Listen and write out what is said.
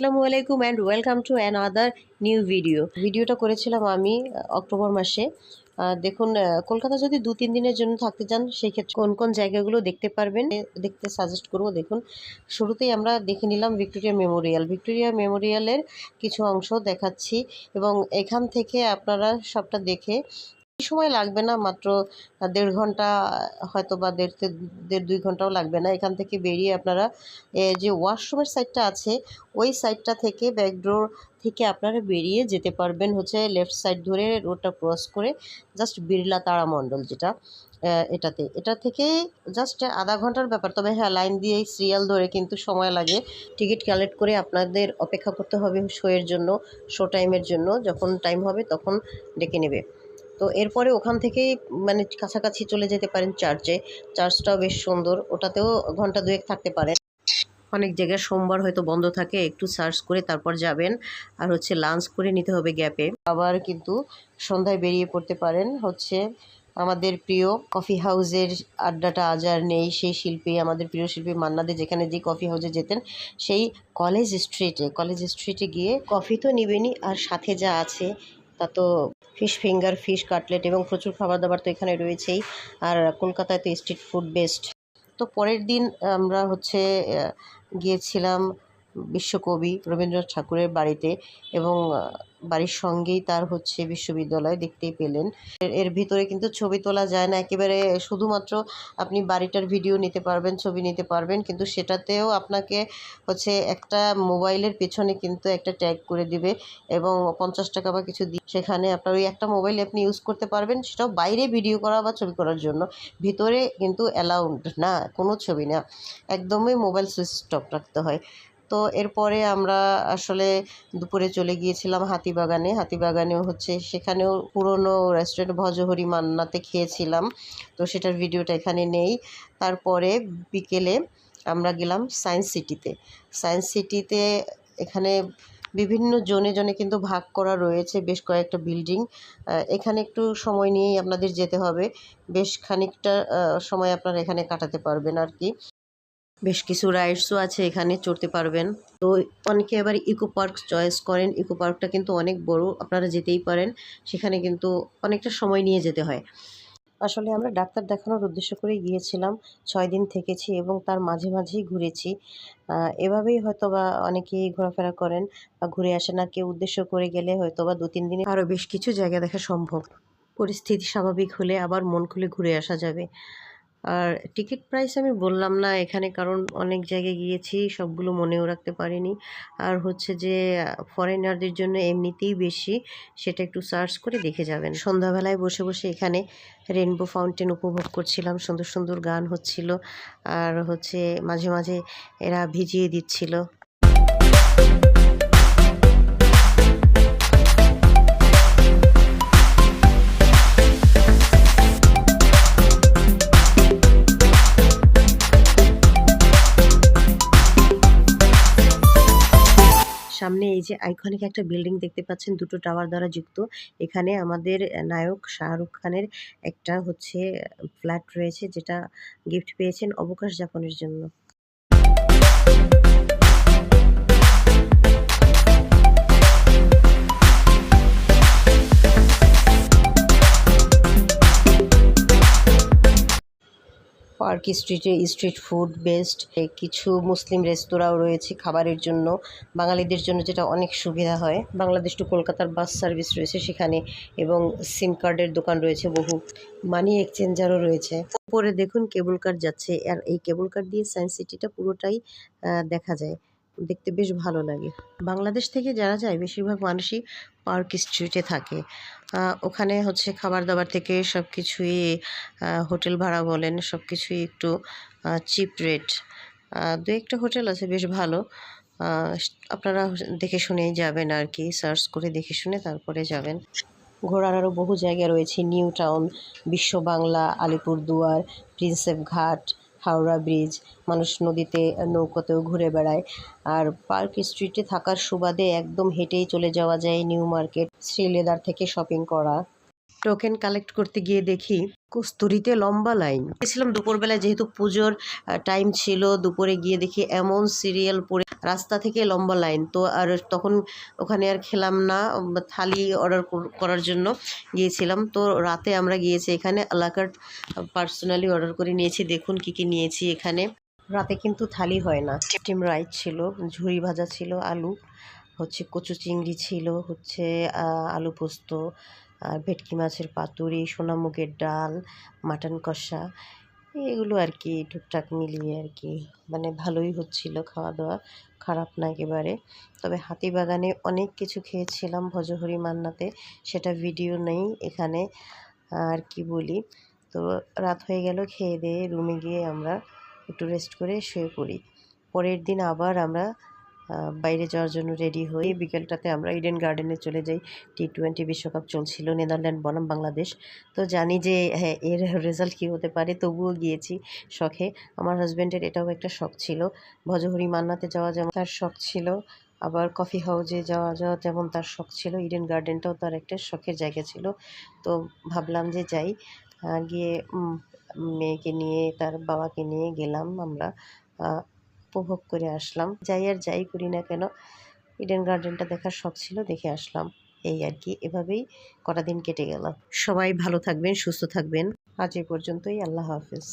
আসসালামু আলাইকুম and welcome to another new video ভিডিওটা করেছিলাম আমি অক্টোবর মাসে। দেখুন কলকাতা যদি দু তিন দিনের জন্য থাকতে চান সেই ক্ষেত্রে কোন কোন জায়গাগুলো দেখতে পারবেন দেখতে সাজেস্ট করব, দেখুন। শুরুতেই আমরা দেখে নিলাম ভিক্টোরিয়া মেমোরিয়াল ভিক্টোরিয়া মেমোরিয়ালের কিছু অংশ দেখাচ্ছি এবং এখান থেকে আপনারা সবটা দেখে সময় লাগবে না, মাত্র দেড় ঘণ্টা হয়তো বা দেড় দেড় দুই ঘন্টাও লাগবে না। এখান থেকে বেরিয়ে আপনারা যে ওয়াশরুমের সাইডটা আছে, ওই সাইডটা থেকে ব্যাকডোর থেকে আপনারা বেরিয়ে যেতে পারবেন হচ্ছে লেফট সাইড ধরে রোডটা ক্রস করে জাস্ট বিড়লা তারামণ্ডল যেটা এটাতে। এটা থেকে জাস্ট আধা ঘণ্টার ব্যাপার। তবে হ্যাঁ লাইন দিয়ে সিরিয়াল ধরে কিন্তু সময় লাগে। টিকিট কালেক্ট করে আপনাদের অপেক্ষা করতে হবে শোয়ের জন্য, শো টাইমের জন্য। যখন টাইম হবে তখন ডেকে নেবে। তো এরপরে ওখান থেকেই মানে কাছাকাছি চলে যেতে পারেন চার্চে চার্চটাও বেশ সুন্দর, ওটাতেও ঘণ্টা দুয়েক থাকতে পারেন। অনেক জায়গায় সোমবার হয়তো বন্ধ থাকে, একটু সার্চ করে তারপর যাবেন। আর হচ্ছে লাঞ্চ করে নিতে হবে গ্যাপে আবার কিন্তু সন্ধ্যায় বেরিয়ে পড়তে পারেন হচ্ছে আমাদের প্রিয় কফি হাউসের আড্ডাটা আজ আর নেই। সেই শিল্পী, আমাদের প্রিয় শিল্পী মান্নাদে, যেখানে যে কফি হাউসে যেতেন, সেই কলেজ স্ট্রিটে কলেজ স্ট্রিটে গিয়ে কফি তো নিবেনই। আর সাথে যা আছে, তা তো ফিশ, ফিঙ্গার, ফিশ, কাটলেট এবং প্রচুর খাবার দাবার তো এখানে রয়েছেই। আর কলকাতায় তো স্ট্রিট ফুড বেস্ট তো পরের দিন আমরা হচ্ছে গিয়েছিলাম বিশ্বকবি রবীন্দ্রনাথ ঠাকুরের বাড়িতে এবং বাড়ির সঙ্গেই তার হচ্ছে বিশ্ববিদ্যালয় দেখতেই পেলেন। এর- ভিতরে কিন্তু ছবি তোলা যায় না। একেবারে শুধুমাত্র আপনি বাড়িটার ভিডিও নিতে পারবেন, ছবি নিতে পারবেন, কিন্তু সেটাতেও আপনাকে হচ্ছে একটা মোবাইলের পেছনে কিন্তু একটা ট্যাগ করে দিবে এবং পঞ্চাশ টাকা বা কিছু দিয়ে সেখানে আপনার ওই একটা মোবাইল আপনি ইউজ করতে পারবেন, সেটাও বাইরে ভিডিও করা বা ছবি করার জন্য। ভিতরে কিন্তু অ্যালাউড না, কোনো ছবি না। একদমই মোবাইল সুইচ অফ রাখতে হয়। তো এরপরে আমরা আসলে দুপুরে চলে গিয়েছিলাম হাতিবাগানে। হাতিবাগানেও হচ্ছে সেখানেও পুরনো রেস্টুরেন্ট ভজহরি মান্নাতে খেয়েছিলাম। তো সেটার ভিডিওটা এখানে নেই। তারপরে বিকেলে আমরা গেলাম সায়েন্স সিটিতে। সায়েন্স সিটিতে এখানে বিভিন্ন জোনে জনে কিন্তু ভাগ করা রয়েছে বেশ কয়েকটা বিল্ডিং এখানে একটু সময় নিয়েই আপনাদের যেতে হবে। বেশ খানিকটা সময় আপনারা এখানে কাটাতে পারবেন আর কি। বেশ কিছু রাইডসও আছে এখানে, চড়তে পারবেন। তো অনেকে আবার ইকো পার্ক চয়েস করেন। ইকো পার্কটা কিন্তু অনেক বড়, আপনারা যেতেই পারেন। সেখানে কিন্তু অনেকটা সময় নিয়ে যেতে হয়। আসলে আমরা ডাক্তার দেখানোর উদ্দেশ্য করে গিয়েছিলাম। ছয় দিন থেকেছি এবং তার মাঝে মাঝেই ঘুরেছি। এভাবেই হয়তো বা অনেকেই ঘোরাফেরা করেন বা ঘুরে আসেন না কেউ উদ্দেশ্য করে গেলে হয়তো বা দু তিন দিনে আরও বেশ কিছু জায়গা দেখা সম্ভব। পরিস্থিতি স্বাভাবিক হলে আবার মন খুলে ঘুরে আসা যাবে। আর টিকিট প্রাইস আমি বললাম না এখানে, কারণ অনেক জায়গায় গিয়েছি, সবগুলো মনেও রাখতে পারিনি। আর হচ্ছে যে ফরেনারদের জন্য এমনিতেই বেশি, সেটা একটু সার্চ করে দেখে যাবেন। সন্ধ্যাবেলায় বসে বসে এখানে রেনবো ফাউন্টেন উপভোগ করছিলাম, সুন্দর সুন্দর গান হচ্ছিল। আর হচ্ছে মাঝে মাঝে এরা ভিজিয়ে দিচ্ছিল। সামনে এই যে আইকনিক একটা বিল্ডিং দেখতে পাচ্ছেন, দুটো টাওয়ার দ্বারা যুক্ত। এখানে আমাদের নায়ক শাহরুখ খানের একটা হচ্ছে ফ্ল্যাট রয়েছে, যেটা গিফট পেয়েছেন অবকাশ যাপনের জন্য। পার্ক স্ট্রিটে স্ট্রিট ফুড বেস্ট কিছু মুসলিম রেস্তোরাঁও রয়েছে খাবারের জন্য। বাঙালিদের জন্য যেটা অনেক সুবিধা হয়। বাংলাদেশ টু কলকাতার বাস সার্ভিস রয়েছে সেখানে এবং সিম কার্ডের দোকান রয়েছে বহু। মানি এক্সচেঞ্জারও রয়েছে। উপরে দেখুন কেবল কার্ড যাচ্ছে। আর এই কেবল কার্ড দিয়ে সায়েন্স সিটিটা পুরোটাই দেখা যায়। দেখতে বেশ ভালো লাগে। বাংলাদেশ থেকে যারা যায়, বেশিরভাগ মানুষই পার্ক স্ট্রিটে থাকে। ওখানে হচ্ছে খাবার দাবার থেকে সব কিছুই হোটেল ভাড়া বলেন সব কিছুই একটু চিপ রেট দু একটা হোটেল আছে বেশ ভালো। আপনারা দেখে শুনেই যাবেন আর কি, সার্চ করে দেখে শুনে তারপরে যাবেন। ঘোরার আরও বহু জায়গা রয়েছে, নিউ টাউন, বিশ্ব বাংলা, আলিপুরদুয়ার, প্রিন্সেপ ঘাট হাওড়া ব্রিজ। মানুষ নদীতে, নৌকাতেও ঘুরে বেড়ায়। আর পার্ক স্ট্রিটে থাকার সুবাদে একদম হেঁটেই চলে যাওয়া যায় নিউ মার্কেট, শ্রীলেদার থেকে শপিং করা। টোকেন কালেক্ট করতে গিয়ে দেখি কস্তুরিতে লম্বা লাইন গেছিলাম দুপুরবেলায়, যেহেতু পুজোর টাইম ছিল, দুপুরে গিয়ে দেখি এমন সিরিয়াল পড়ে রাস্তা থেকে লম্বা লাইন তো আর তখন ওখানে আর খেলাম না থালি অর্ডার করার জন্য গিয়েছিলাম। তো রাতে আমরা গিয়েছি এখানে আলাকাট পার্সোনালি অর্ডার করে নিয়েছি। দেখুন কি কি নিয়েছি এখানে। রাতে কিন্তু থালি হয় না। স্টিম রাইস ছিল, ঝুড়ি ভাজা ছিল, আলু, হচ্ছে কচু চিংড়ি ছিল, হচ্ছে আলু পোস্ত আর ভেটকি মাছের পাতুরি সোনামুগের ডাল, মাটন কষা, এগুলো আর কি টুকটাক মিলিয়ে আর কি। মানে ভালোই হচ্ছিল খাওয়া দাওয়া, খারাপ না একেবারে। তবে হাতিবাগানে অনেক কিছু খেয়েছিলাম ভজহরি মান্নাতে, সেটা ভিডিও নেই এখানে, আর কি বলি। তো রাত হয়ে গেল, খেয়ে দিয়ে রুমে গিয়ে আমরা একটু রেস্ট করে শুয়ে পড়ি। পরের দিন আবার আমরা বাইরে যাওয়ার জন্য রেডি হই। বিকেলটাতে আমরা ইডেন গার্ডেনে চলে যাই। টি টোয়েন্টি বিশ্বকাপ চলছিল নেদারল্যান্ড, বনাম বাংলাদেশ। তো জানি যে হ্যাঁ এর রেজাল্ট কী হতে পারে, তবুও গিয়েছি শখে। আমার হাজব্যান্ডের এটাও একটা শখ ছিল। ভজহরি মান্নাতে যাওয়া যেমন তার শখ ছিল, আবার কফি হাউজে যাওয়া যাওয়া যেমন তার শখ ছিল। ইডেন গার্ডেনটাও তার একটা শখের জায়গা ছিল। তো ভাবলাম যে যাই। গিয়ে মেয়েকে নিয়ে, তার বাবাকে নিয়ে গেলাম আমরা। উপভোগ করে আসলাম। যাই আর যাই করি না কেন ইডেন গার্ডেনটা দেখার শখ ছিল, দেখে আসলাম। এই আর কি, এভাবেই কটা দিন কেটে গেল। সবাই ভালো থাকবেন, সুস্থ থাকবেন। আজ এ পর্যন্তই, আল্লাহ হাফেজ।